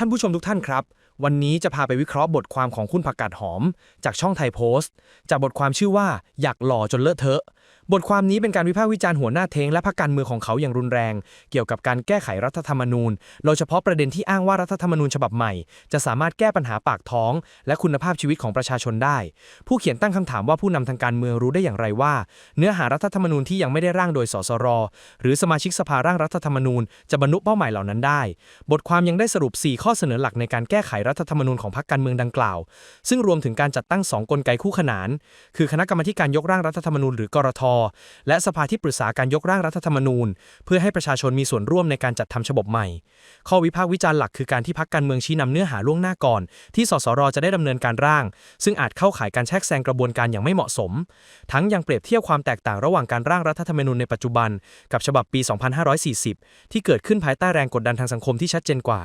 ท่านผู้ชมทุกท่านครับ วันนี้จะพาไปวิเคราะห์บทความของคุณผักกาดหอม จากช่องไทยโพสต์ จากบทความชื่อว่าอยากหล่อจนเลอะเทอะ บทความนี้เป็นการวิพากษ์วิจารณ์หัวหน้าเทงและพรรคการเมืองของเขาอย่างรุนแรง เกี่ยวกับการแก้ไขรัฐธรรมนูญ โดยเฉพาะประเด็นที่อ้างว่ารัฐธรรมนูญฉบับใหม่ จะสามารถแก้ปัญหาปากท้อง และคุณภาพชีวิตของประชาชนได้ ผู้เขียนตั้งคำถามว่าผู้นำทางการเมืองรู้ได้อย่างไรว่า เนื้อหารัฐธรรมนูญที่ยังไม่ได้ร่างโดยสสร หรือสมาชิกสภาร่างรัฐธรรมนูญ จะบรรลุเป้าหมายเหล่านั้นได้ บทความยังได้สรุป 4 ข้อเสนอหลักในการแก้ไขรัฐธรรมนูญของพรรคการเมืองดังกล่าว ซึ่งรวมถึงการจัดตั้ง 2 กลไกคู่ขนาน คือคณะกรรมการยกร่างรัฐธรรมนูญหรือกรทและสภาที่ปรึกษาการยกร่างรัฐธรรมนูญ เพื่อให้ประชาชนมีส่วนร่วมในการจัดทำฉบับใหม่ ข้อวิพากษ์วิจารณ์หลักคือการที่พรรคการเมืองชี้นำเนื้อหาล่วงหน้าก่อน ที่สสรจะได้ดำเนินการร่าง ซึ่งอาจเข้าข่ายการแทรกแซงกระบวนการอย่างไม่เหมาะสม ทั้งยังเปรียบเทียบความแตกต่างระหว่างการร่างรัฐธรรมนูญในปัจจุบัน กับฉบับปี 2540 ที่เกิดขึ้นภายใต้แรงกดดันทางสังคมที่ชัดเจนกว่า